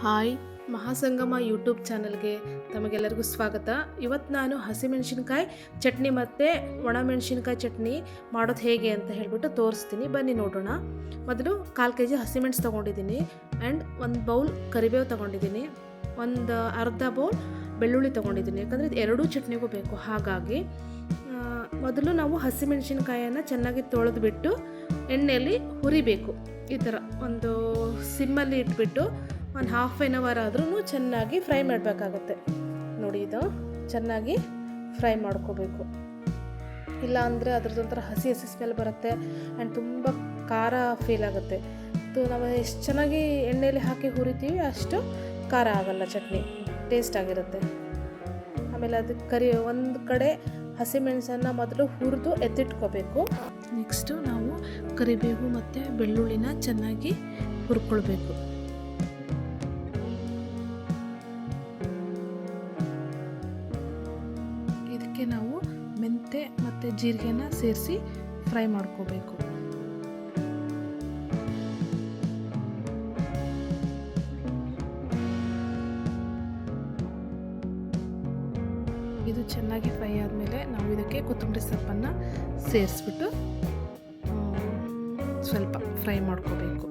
Hi, ಮಹಾಸಂಗಮ YouTube ಚಾನಲ್ಗೆ ತಮಗೆಲ್ಲರಿಗೂ ಸ್ವಾಗತ. ಇವತ್ತು ನಾನು ಹಸಿಮೆಣಸಿನ್ಕಾಯಿ ಚಟ್ನಿ ಮತ್ತು ಒಣಮೆಣಸಿನ್ಕಾಯಿ ಚಟ್ನಿ ಮಾಡೋದು ಹೇಗೆ ಅಂತ ಹೇಳಿಬಿಟ್ಟು ತೋರಿಸ್ತೀನಿ. ಬನ್ನಿ ನೋಡೋಣ. ಮೊದಲು ಕಾಲು ಕೆ ಜಿ ಹಸಿಮೆಣಸು ತೊಗೊಂಡಿದ್ದೀನಿ ಆ್ಯಂಡ್ ಒಂದು ಬೌಲ್ ಕರಿಬೇವು ತೊಗೊಂಡಿದ್ದೀನಿ. ಒಂದು ಅರ್ಧ ಬೌಲ್ ಬೆಳ್ಳುಳ್ಳಿ ತೊಗೊಂಡಿದ್ದೀನಿ. ಯಾಕಂದರೆ ಇದು ಎರಡೂ ಚಟ್ನಿಗೂ ಬೇಕು. ಹಾಗಾಗಿ ಮೊದಲು ನಾವು ಹಸಿಮೆಣಸಿನ್ಕಾಯನ್ನು ಚೆನ್ನಾಗಿ ತೊಳೆದುಬಿಟ್ಟು ಎಣ್ಣೆಯಲ್ಲಿ ಹುರಿಬೇಕು. ಈ ಥರ ಒಂದು ಸಿಮ್ಮಲ್ಲಿ ಇಟ್ಬಿಟ್ಟು ಒಂದು ಹಾಫ್ ಎನ್ ಅವರ್ ಆದ್ರೂ ಚೆನ್ನಾಗಿ ಫ್ರೈ ಮಾಡಬೇಕಾಗುತ್ತೆ. ನೋಡಿ ಇದು ಚೆನ್ನಾಗಿ ಫ್ರೈ ಮಾಡ್ಕೋಬೇಕು. ಇಲ್ಲ ಅಂದರೆ ಅದ್ರದ್ದೊಂಥರ ಹಸಿ ಹಸಿ ಸ್ಮೆಲ್ ಬರುತ್ತೆ ಆ್ಯಂಡ್ ತುಂಬ ಖಾರ ಫೀಲ್ ಆಗುತ್ತೆ. ಇದು ನಾವು ಎಷ್ಟು ಚೆನ್ನಾಗಿ ಎಣ್ಣೆಯಲ್ಲಿ ಹಾಕಿ ಹುರಿತೀವಿ ಅಷ್ಟು ಖಾರ ಆಗಲ್ಲ ಚಟ್ನಿ. ಟೇಸ್ಟ್ ಆಗಿರುತ್ತೆ. ಆಮೇಲೆ ಅದಕ್ಕೆ ಕರಿ ಒಂದು ಕಡೆ ಹಸಿಮೆಣಸನ್ನು ಮೊದಲು ಹುರಿದು ಎತ್ತಿಟ್ಕೋಬೇಕು. ನೆಕ್ಸ್ಟು ನಾವು ಕರಿಬೇವು ಮತ್ತು ಬೆಳ್ಳುಳ್ಳಿನ ಚೆನ್ನಾಗಿ ಹುರ್ಕೊಳ್ಬೇಕು. ನಾವು ಮೆಂತೆ ಮತ್ತು ಜೀರಿಗೆನ ಸೇರಿಸಿ ಫ್ರೈ ಮಾಡ್ಕೋಬೇಕು. ಇದು ಚೆನ್ನಾಗಿ ಫ್ರೈ ಆದಮೇಲೆ ನಾವು ಇದಕ್ಕೆ ಕೊತ್ತಂಬರಿ ಸೊಪ್ಪನ್ನು ಸೇರಿಸ್ಬಿಟ್ಟು ಸ್ವಲ್ಪ ಫ್ರೈ ಮಾಡ್ಕೋಬೇಕು.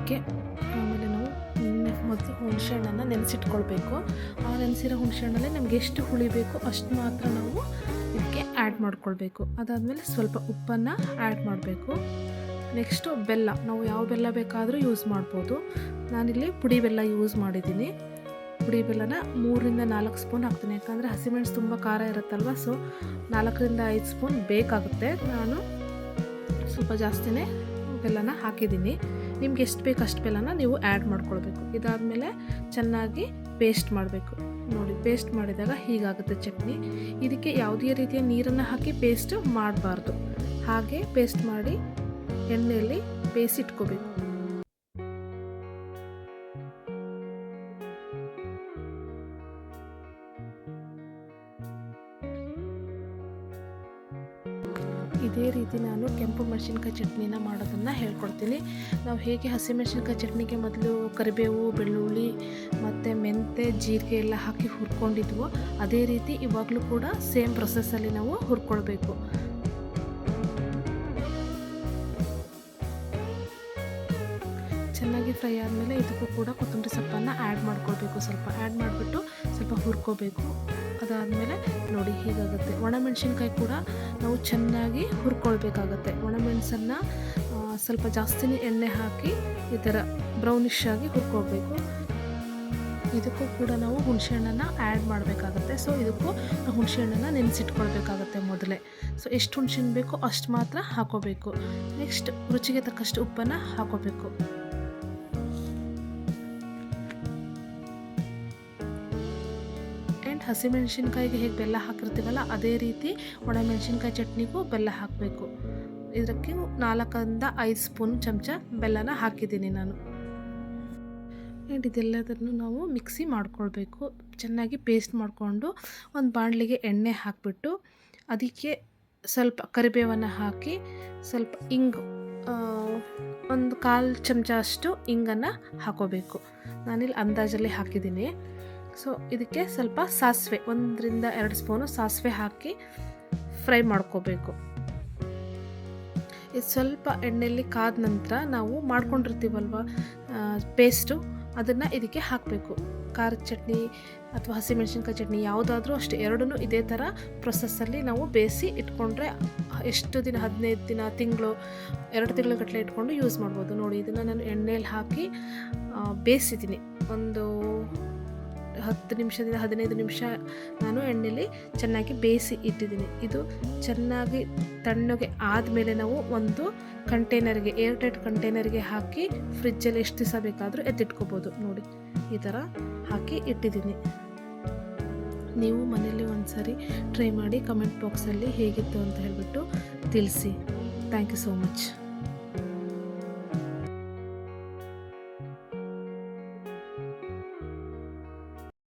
ನಾವು ನೆ- ಹುಣಸೆ ಹಣ್ಣನ್ನು ನೆನೆಸಿಟ್ಕೊಳ್ಬೇಕು. ಆ ನೆನೆಸಿರೋ ಹುಣಸೆಹಣ್ಣಲ್ಲೇ ನಮ್ಗೆ ಎಷ್ಟು ಹುಳಿ ಬೇಕು ಅಷ್ಟು ಮಾತ್ರ ನಾವು ಇದಕ್ಕೆ ಆ್ಯಡ್ ಮಾಡ್ಕೊಳ್ಬೇಕು. ಅದಾದಮೇಲೆ ಸ್ವಲ್ಪ ಉಪ್ಪನ್ನು ಆ್ಯಡ್ ಮಾಡಬೇಕು. ನೆಕ್ಸ್ಟು ಬೆಲ್ಲ, ನಾವು ಯಾವ ಬೆಲ್ಲ ಬೇಕಾದರೂ ಯೂಸ್ ಮಾಡ್ಬೋದು. ನಾನಿಲ್ಲಿ ಪುಡಿ ಬೆಲ್ಲ ಯೂಸ್ ಮಾಡಿದ್ದೀನಿ. ಪುಡಿ ಬೆಲ್ಲನ ಮೂರರಿಂದ ನಾಲ್ಕು ಸ್ಪೂನ್ ಹಾಕ್ತೀನಿ. ಯಾಕಂದರೆ ಹಸಿಮೆಣಸು ತುಂಬ ಖಾರ ಇರುತ್ತಲ್ವ ಸೊ ನಾಲ್ಕರಿಂದ ಐದು ಸ್ಪೂನ್ ಬೇಕಾಗುತ್ತೆ. ನಾನು ಸ್ವಲ್ಪ ಜಾಸ್ತಿನೇ ಬೆಲ್ಲನ ಹಾಕಿದ್ದೀನಿ. ನಿಮ್ಗೆ ಎಷ್ಟು ಬೇಕು ಅಷ್ಟು ಬೆಲ್ಲನ ನೀವು ಆ್ಯಡ್ ಮಾಡ್ಕೊಳ್ಬೇಕು. ಇದಾದಮೇಲೆ ಚೆನ್ನಾಗಿ ಪೇಸ್ಟ್ ಮಾಡಬೇಕು. ನೋಡಿ ಪೇಸ್ಟ್ ಮಾಡಿದಾಗ ಹೀಗಾಗುತ್ತೆ ಚಟ್ನಿ. ಇದಕ್ಕೆ ಯಾವುದೇ ರೀತಿಯ ನೀರನ್ನು ಹಾಕಿ ಪೇಸ್ಟ್ ಮಾಡಬಾರ್ದು. ಹಾಗೆ ಪೇಸ್ಟ್ ಮಾಡಿ ಎಣ್ಣೆಯಲ್ಲಿ ಬೇಯಿಸಿಟ್ಕೋಬೇಕು ಇದೇ ರೀತಿ ನಾನು ಕೆಂಪು ಮೆಣಸಿನ್ಕಾಯಿ ಚಟ್ನಿನ ಮಾಡೋದನ್ನು ಹೇಳ್ಕೊಡ್ತೀನಿ. ನಾವು ಹೇಗೆ ಹಸಿಮೆಣಸಿನ್ಕಾಯಿ ಚಟ್ನಿಗೆ ಮೊದಲು ಕರಿಬೇವು, ಬೆಳ್ಳುಳ್ಳಿ ಮತ್ತು ಮೆಂತೆ ಜೀರಿಗೆ ಎಲ್ಲ ಹಾಕಿ ಹುರ್ಕೊಂಡಿದ್ವು ಅದೇ ರೀತಿ ಇವಾಗಲೂ ಕೂಡ ಸೇಮ್ ಪ್ರೊಸೆಸ್ಸಲ್ಲಿ ನಾವು ಹುರ್ಕೊಳ್ಬೇಕು. ಚೆನ್ನಾಗಿ ಫ್ರೈ ಆದಮೇಲೆ ಇದಕ್ಕೂ ಕೂಡ ಕೊತ್ತಂಬರಿ ಸೊಪ್ಪನ್ನು ಆ್ಯಡ್ ಮಾಡ್ಕೊಳ್ಬೇಕು. ಸ್ವಲ್ಪ ಆ್ಯಡ್ ಮಾಡಿಬಿಟ್ಟು ಸ್ವಲ್ಪ ಹುರ್ಕೋಬೇಕು. ಅದಾದಮೇಲೆ ನೋಡಿ ಹೀಗಾಗುತ್ತೆ. ಒಣಮೆಣಸಿನ್ಕಾಯಿ ಕೂಡ ನಾವು ಚೆನ್ನಾಗಿ ಹುರ್ಕೊಳ್ಬೇಕಾಗತ್ತೆ. ಒಣಮೆಣಸನ್ನು ಸ್ವಲ್ಪ ಜಾಸ್ತಿನೇ ಎಣ್ಣೆ ಹಾಕಿ ಈ ಥರ ಬ್ರೌನಿಶ್ ಆಗಿ ಹುರ್ಕೋಬೇಕು ಇದಕ್ಕೂ ಕೂಡ ನಾವು ಹುಣಸೆಹಣ್ಣನ್ನು ಆ್ಯಡ್ ಮಾಡಬೇಕಾಗತ್ತೆ. ಸೊ ಇದಕ್ಕೂ ಹುಣಸೆಹಣ್ಣನ್ನು ನೆನೆಸಿಟ್ಕೊಳ್ಬೇಕಾಗತ್ತೆ ಮೊದಲೇ. ಸೊ ಎಷ್ಟು ಹುಣಸೆಹಣ್ಣು ಬೇಕೋ ಅಷ್ಟು ಮಾತ್ರ ಹಾಕೋಬೇಕು. ನೆಕ್ಸ್ಟ್ ರುಚಿಗೆ ತಕ್ಕಷ್ಟು ಉಪ್ಪನ್ನು ಹಾಕೋಬೇಕು. ಹಸಿಮೆಣಸಿನ್ಕಾಯಿಗೆ ಹೇಗೆ ಬೆಲ್ಲ ಹಾಕಿರ್ತೀವಲ್ಲ, ಅದೇ ರೀತಿ ಒಣಮೆಣಸಿನ್ಕಾಯಿ ಚಟ್ನಿಗೂ ಬೆಲ್ಲ ಹಾಕಬೇಕು. ಇದಕ್ಕೆ ನಾಲ್ಕರಿಂದ ಐದು ಸ್ಪೂನ್ ಚಮಚ ಬೆಲ್ಲನ ಹಾಕಿದ್ದೀನಿ ನಾನು. ಆ್ಯಂಡ್ ಇದೆಲ್ಲದನ್ನು ನಾವು ಮಿಕ್ಸಿ ಮಾಡ್ಕೊಳ್ಬೇಕು. ಚೆನ್ನಾಗಿ ಪೇಸ್ಟ್ ಮಾಡಿಕೊಂಡು ಒಂದು ಬಾಣಲಿಗೆ ಎಣ್ಣೆ ಹಾಕಿಬಿಟ್ಟು ಅದಕ್ಕೆ ಸ್ವಲ್ಪ ಕರಿಬೇವನ್ನು ಹಾಕಿ ಸ್ವಲ್ಪ ಇಂಗು ಒಂದು ಕಾಲು ಚಮಚ ಅಷ್ಟು ಇಂಗನ್ನು ಹಾಕೋಬೇಕು. ನಾನಿಲ್ಲಿ ಅಂದಾಜಲ್ಲಿ ಹಾಕಿದ್ದೀನಿ. ಸೊ ಇದಕ್ಕೆ ಸ್ವಲ್ಪ ಸಾಸಿವೆ, ಒಂದರಿಂದ ಎರಡು ಸ್ಪೂನು ಸಾಸಿವೆ ಹಾಕಿ ಫ್ರೈ ಮಾಡ್ಕೋಬೇಕು. ಇದು ಸ್ವಲ್ಪ ಎಣ್ಣೆಯಲ್ಲಿ ಕಾದ ನಂತರ ನಾವು ಮಾಡ್ಕೊಂಡಿರ್ತೀವಲ್ವ ಪೇಸ್ಟು ಅದನ್ನು ಇದಕ್ಕೆ ಹಾಕಬೇಕು. ಖಾರದ ಚಟ್ನಿ ಅಥವಾ ಹಸಿಮೆಣಸಿನ್ಕಾಯಿ ಚಟ್ನಿ ಯಾವುದಾದ್ರೂ ಅಷ್ಟೇ ಎರಡೂ ಇದೇ ಥರ ಪ್ರೊಸೆಸ್ಸಲ್ಲಿ ನಾವು ಬೇಯಿಸಿ ಇಟ್ಕೊಂಡ್ರೆ ಎಷ್ಟು ದಿನ, ಹದಿನೈದು ದಿನ, ತಿಂಗಳು, ಎರಡು ತಿಂಗಳ ಗಟ್ಟಲೆ ಇಟ್ಕೊಂಡು ಯೂಸ್ ಮಾಡ್ಬೋದು. ನೋಡಿ, ಇದನ್ನು ನಾನು ಎಣ್ಣೆಯಲ್ಲಿ ಹಾಕಿ ಬೇಯಿಸಿದ್ದೀನಿ. ಒಂದು ಹತ್ತು ನಿಮಿಷದಿಂದ ಹದಿನೈದು ನಿಮಿಷ ನಾನು ಎಣ್ಣೆಲಿ ಚೆನ್ನಾಗಿ ಬೇಯಿಸಿ ಇಟ್ಟಿದ್ದೀನಿ. ಇದು ಚೆನ್ನಾಗಿ ತಣ್ಣಗೆ ಆದಮೇಲೆ ನಾವು ಒಂದು ಕಂಟೈನರ್ಗೆ ಏರ್ ಟೈಟ್ ಕಂಟೈನರ್ಗೆ ಹಾಕಿ ಫ್ರಿಜ್ಜಲ್ಲಿ ಎಷ್ಟು ದಿವಸ ಬೇಕಾದರೂ ಎತ್ತಿಟ್ಕೋಬೋದು. ನೋಡಿ, ಈ ಥರ ಹಾಕಿ ಇಟ್ಟಿದ್ದೀನಿ. ನೀವು ಮನೇಲಿ ಒಂದು ಸಾರಿ ಟ್ರೈ ಮಾಡಿ ಕಮೆಂಟ್ ಬಾಕ್ಸಲ್ಲಿ ಹೇಗಿತ್ತು ಅಂತ ಹೇಳಿಬಿಟ್ಟು ತಿಳಿಸಿ. Thank you so much.